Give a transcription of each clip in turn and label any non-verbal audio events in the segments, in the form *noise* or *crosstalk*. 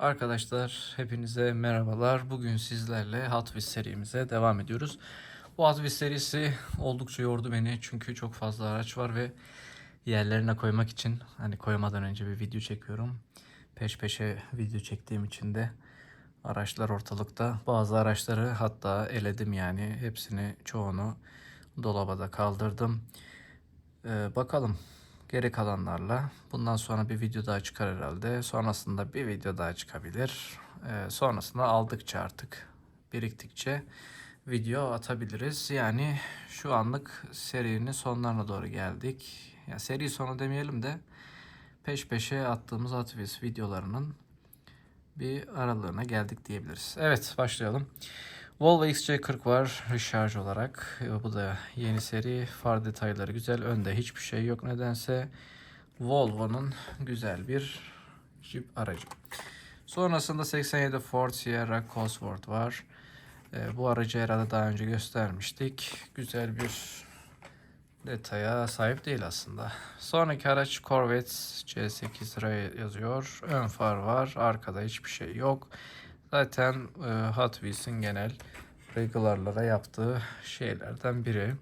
Arkadaşlar hepinize merhabalar. Bugün sizlerle Hot serimize devam ediyoruz. Bu Hot serisi oldukça yordu beni çünkü çok fazla araç var ve yerlerine koymak için hani koymadan önce bir video çekiyorum. Peş peşe video çektiğim için de araçlar ortalıkta. Bazı araçları hatta eledim yani hepsini çoğunu dolaba da kaldırdım. Ee, bakalım geri kalanlarla. Bundan sonra bir video daha çıkar herhalde. Sonrasında bir video daha çıkabilir. Ee, sonrasında aldıkça artık biriktikçe video atabiliriz. Yani şu anlık serinin sonlarına doğru geldik. Ya seri sonu demeyelim de peş peşe attığımız Wheels videolarının bir aralığına geldik diyebiliriz. Evet başlayalım. Volvo XC40 var recharge olarak. E, Bu da yeni seri. Far detayları güzel. Önde hiçbir şey yok nedense. Volvo'nun güzel bir Jeep aracı. Sonrasında 87 Ford Sierra Cosworth var. E, bu aracı herhalde daha önce göstermiştik. Güzel bir detaya sahip değil aslında. Sonraki araç Corvette C8 R yazıyor. Ön far var. Arkada hiçbir şey yok. Zaten e, Hot Wheels'in genel regularlara yaptığı şeylerden biri.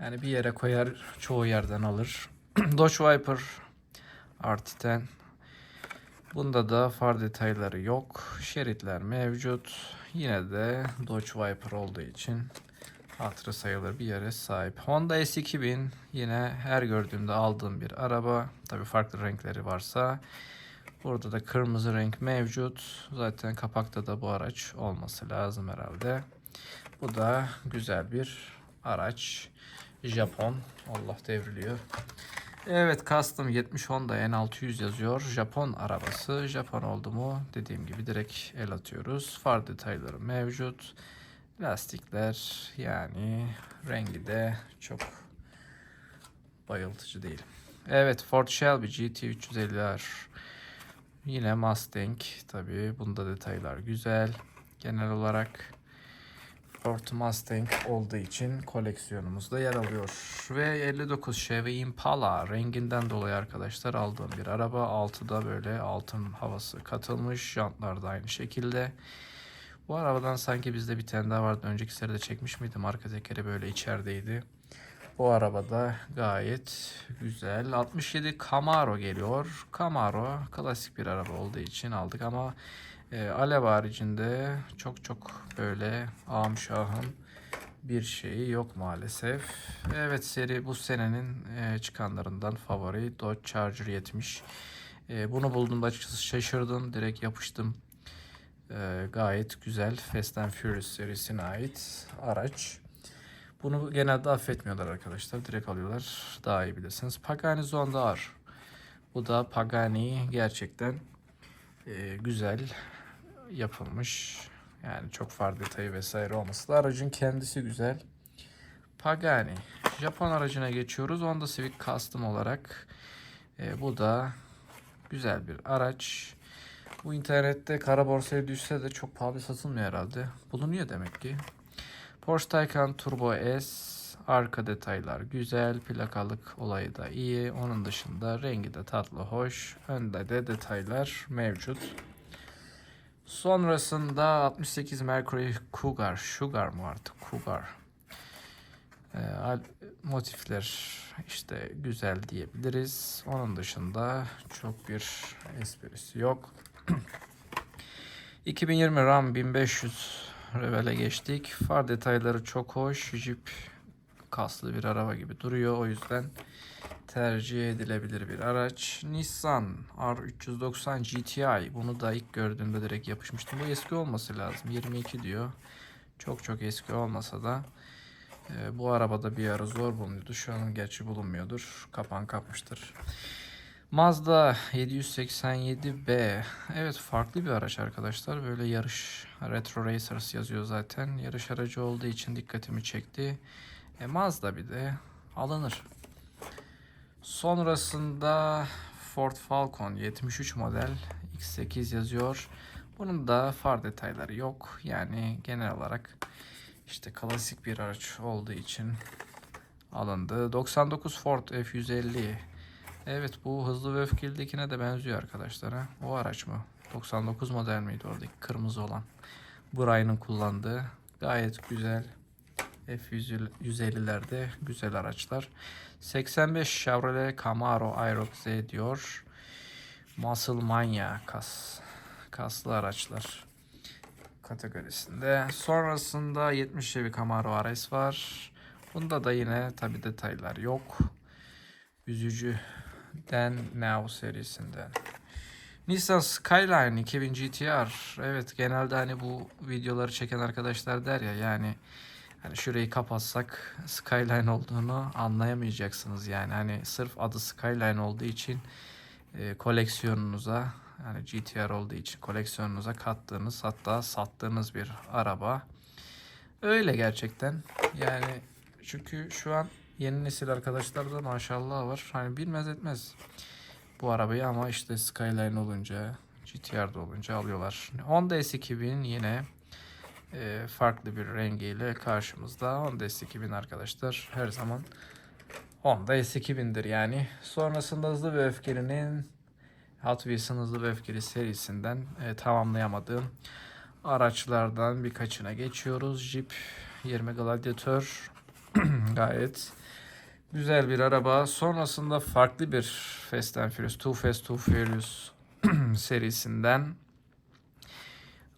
Yani bir yere koyar, çoğu yerden alır. *clears throat* Dodge Viper RT10. Bunda da far detayları yok. Şeritler mevcut. Yine de Dodge Viper olduğu için hatırı sayılır bir yere sahip. Honda S2000 yine her gördüğümde aldığım bir araba. Tabii farklı renkleri varsa. Burada da kırmızı renk mevcut. Zaten kapakta da bu araç olması lazım herhalde. Bu da güzel bir araç. Japon. Allah devriliyor. Evet Custom 70 Honda N600 yazıyor. Japon arabası. Japon oldu mu dediğim gibi direkt el atıyoruz. Far detayları mevcut. Lastikler yani rengi de çok bayıltıcı değil. Evet Ford Shelby GT350R Yine Mustang tabii bunda detaylar güzel. Genel olarak Ford Mustang olduğu için koleksiyonumuzda yer alıyor. Ve 59 Chevy Impala renginden dolayı arkadaşlar aldığım bir araba. Altıda böyle altın havası katılmış. Jantlar da aynı şekilde. Bu arabadan sanki bizde bir tane daha vardı. Önceki seride çekmiş miydim? Arka tekeri böyle içerideydi. Bu arabada gayet güzel. 67 Camaro geliyor. Camaro klasik bir araba olduğu için aldık ama e, alev haricinde çok çok böyle ağam şahım bir şeyi yok maalesef. Evet seri bu senenin e, çıkanlarından favori Dodge Charger 70. E, bunu bulduğumda açıkçası şaşırdım. Direkt yapıştım. E, gayet güzel Fast and Furious serisine ait araç. Bunu genelde affetmiyorlar arkadaşlar. Direkt alıyorlar. Daha iyi bilirsiniz. Pagani Zonda Bu da Pagani gerçekten e, güzel yapılmış. Yani çok far detayı vesaire olması da aracın kendisi güzel. Pagani. Japon aracına geçiyoruz. Honda Civic Custom olarak. E, bu da güzel bir araç. Bu internette kara borsaya düşse de çok pahalı satılmıyor herhalde. Bulunuyor demek ki. Porsche Taycan Turbo S arka detaylar güzel, plakalık olayı da iyi. Onun dışında rengi de tatlı, hoş. Önde de detaylar mevcut. Sonrasında 68 Mercury Cougar, Sugar mı artık Cougar. Ee, motifler işte güzel diyebiliriz. Onun dışında çok bir esprisi yok. *clears throat* 2020 RAM 1500 Revel'e geçtik. Far detayları çok hoş. Jeep kaslı bir araba gibi duruyor. O yüzden tercih edilebilir bir araç. Nissan R390 GTI. Bunu da ilk gördüğümde direkt yapışmıştım. Bu eski olması lazım. 22 diyor. Çok çok eski olmasa da e, bu arabada bir ara zor bulunuyordu. Şu an gerçi bulunmuyordur. Kapan kapmıştır. Mazda 787B. Evet farklı bir araç arkadaşlar. Böyle yarış Retro Racers yazıyor zaten. Yarış aracı olduğu için dikkatimi çekti. E, Mazda bir de alınır. Sonrasında Ford Falcon 73 model X8 yazıyor. Bunun da far detayları yok. Yani genel olarak işte klasik bir araç olduğu için alındı. 99 Ford F150 Evet bu hızlı ve öfkelidekine de benziyor arkadaşlar. Ha? O araç mı? 99 model miydi oradaki kırmızı olan? Brian'ın kullandığı. Gayet güzel. F150'lerde güzel araçlar. 85 Chevrolet Camaro Aerox diyor. Muscle Mania kas. Kaslı araçlar kategorisinde. Sonrasında 70 Chevy Camaro RS var. Bunda da yine tabi detaylar yok. Üzücü'den Now serisinden. Nissan Skyline 2000 GTR. Evet genelde hani bu videoları çeken arkadaşlar der ya yani hani şurayı kapatsak Skyline olduğunu anlayamayacaksınız yani. Hani sırf adı Skyline olduğu için e, koleksiyonunuza yani GTR olduğu için koleksiyonunuza kattığınız hatta sattığınız bir araba. Öyle gerçekten. Yani çünkü şu an yeni nesil arkadaşlar da maşallah var. Hani bilmez etmez bu arabayı ama işte Skyline olunca GTR'da olunca alıyorlar. Honda S2000 yine e, farklı bir rengiyle karşımızda. Honda S2000 arkadaşlar her zaman Honda S2000'dir yani. Sonrasında Hızlı ve Öfkeli'nin Hot Wheels'ın Hızlı ve Öfkeli serisinden e, tamamlayamadığım araçlardan birkaçına geçiyoruz. Jeep 20 Gladiator *clears throat* gayet güzel bir araba. Sonrasında farklı bir Fast and Furious, Too Fast Too Furious *clears throat* serisinden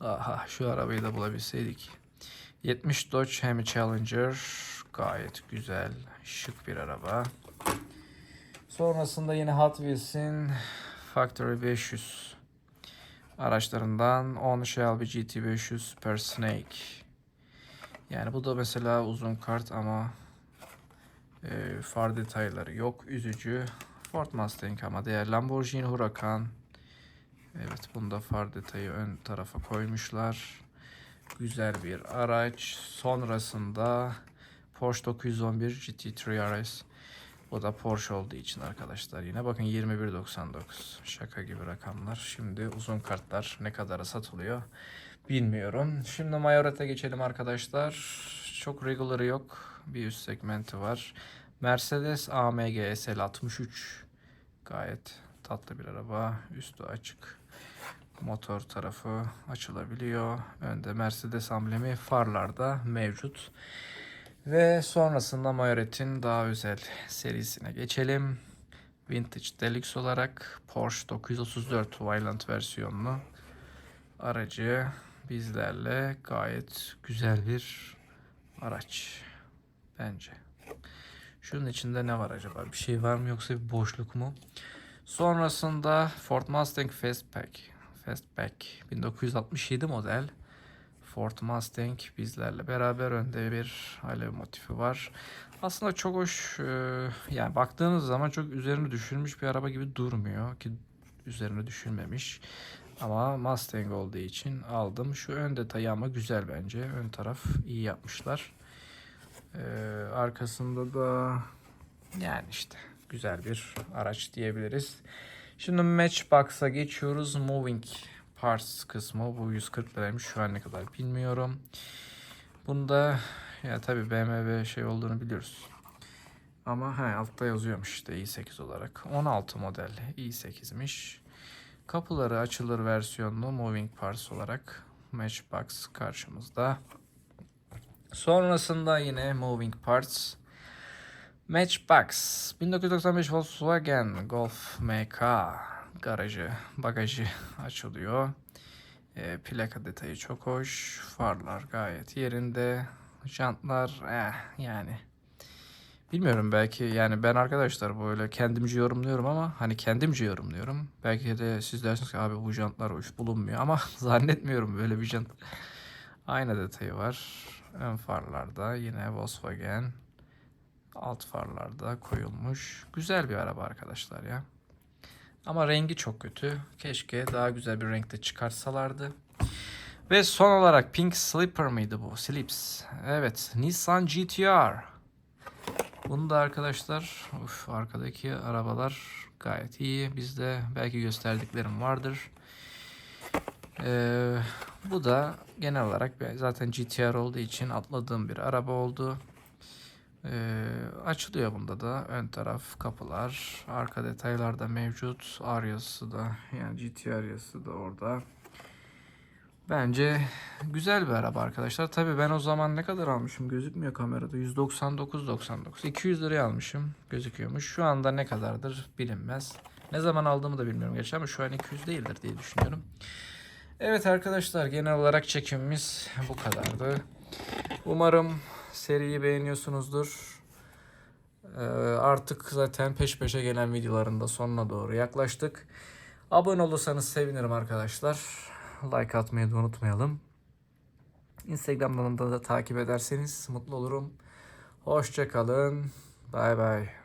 Aha şu arabayı da bulabilseydik. 70 Dodge Hemi Challenger gayet güzel, şık bir araba. Sonrasında yine Hot Wheels'in Factory 500 araçlarından 10 Shelby GT500 Super Snake. Yani bu da mesela uzun kart ama e, far detayları yok. Üzücü. Ford Mustang ama diğer Lamborghini Huracan. Evet bunda far detayı ön tarafa koymuşlar. Güzel bir araç. Sonrasında Porsche 911 GT3 RS. O da Porsche olduğu için arkadaşlar yine bakın 21.99 şaka gibi rakamlar. Şimdi uzun kartlar ne kadara satılıyor bilmiyorum. Şimdi Mayoret'e geçelim arkadaşlar. Çok regular'ı yok. Bir üst segmenti var. Mercedes AMG SL 63 gayet tatlı bir araba. Üstü açık. Motor tarafı açılabiliyor. Önde Mercedes amblemi farlarda mevcut. Ve sonrasında Mayoret'in daha özel serisine geçelim. Vintage Deluxe olarak Porsche 934 Wayland versiyonlu aracı bizlerle gayet güzel bir araç bence. Şunun içinde ne var acaba? Bir şey var mı yoksa bir boşluk mu? Sonrasında Ford Mustang Fastback. Fastback 1967 model. Ford Mustang bizlerle beraber önde bir alev motifi var. Aslında çok hoş e, yani baktığınız zaman çok üzerine düşürmüş bir araba gibi durmuyor ki üzerine düşürmemiş. Ama Mustang olduğu için aldım. Şu ön detayı ama güzel bence. Ön taraf iyi yapmışlar. Ee, arkasında da yani işte güzel bir araç diyebiliriz. Şimdi Matchbox'a geçiyoruz. Moving Parts kısmı bu 140 liraymış şu an ne kadar bilmiyorum. Bunda ya tabii BMW şey olduğunu biliyoruz. Ama he, altta yazıyormuş işte i8 olarak. 16 model i8'miş. Kapıları açılır versiyonlu Moving Parts olarak Matchbox karşımızda. Sonrasında yine Moving Parts. Matchbox 1995 Volkswagen Golf MK garajı, bagajı açılıyor. E, plaka detayı çok hoş. Farlar gayet yerinde. Jantlar eh, yani bilmiyorum belki yani ben arkadaşlar böyle kendimce yorumluyorum ama hani kendimce yorumluyorum. Belki de siz dersiniz ki abi bu jantlar hoş bulunmuyor ama *laughs* zannetmiyorum böyle bir jant. Aynı detayı var. Ön farlarda yine Volkswagen. Alt farlarda koyulmuş. Güzel bir araba arkadaşlar ya. Ama rengi çok kötü. Keşke daha güzel bir renkte çıkarsalardı. Ve son olarak Pink Slipper mıydı bu? Slips. Evet. Nissan GTR. Bunu da arkadaşlar uf, arkadaki arabalar gayet iyi. Bizde belki gösterdiklerim vardır. Ee, bu da genel olarak zaten GTR olduğu için atladığım bir araba oldu. Ee, açılıyor bunda da. Ön taraf kapılar. Arka detaylar da mevcut. Aryası da yani GT Aryası da orada. Bence güzel bir araba arkadaşlar. Tabii ben o zaman ne kadar almışım gözükmüyor kamerada. 199.99. 200 liraya almışım. Gözüküyormuş. Şu anda ne kadardır bilinmez. Ne zaman aldığımı da bilmiyorum gerçi ama şu an 200 değildir diye düşünüyorum. Evet arkadaşlar genel olarak çekimimiz bu kadardı. Umarım seriyi beğeniyorsunuzdur. Ee, artık zaten peş peşe gelen videoların da sonuna doğru yaklaştık. Abone olursanız sevinirim arkadaşlar. Like atmayı da unutmayalım. Instagram'dan da, takip ederseniz mutlu olurum. Hoşçakalın. Bay bay.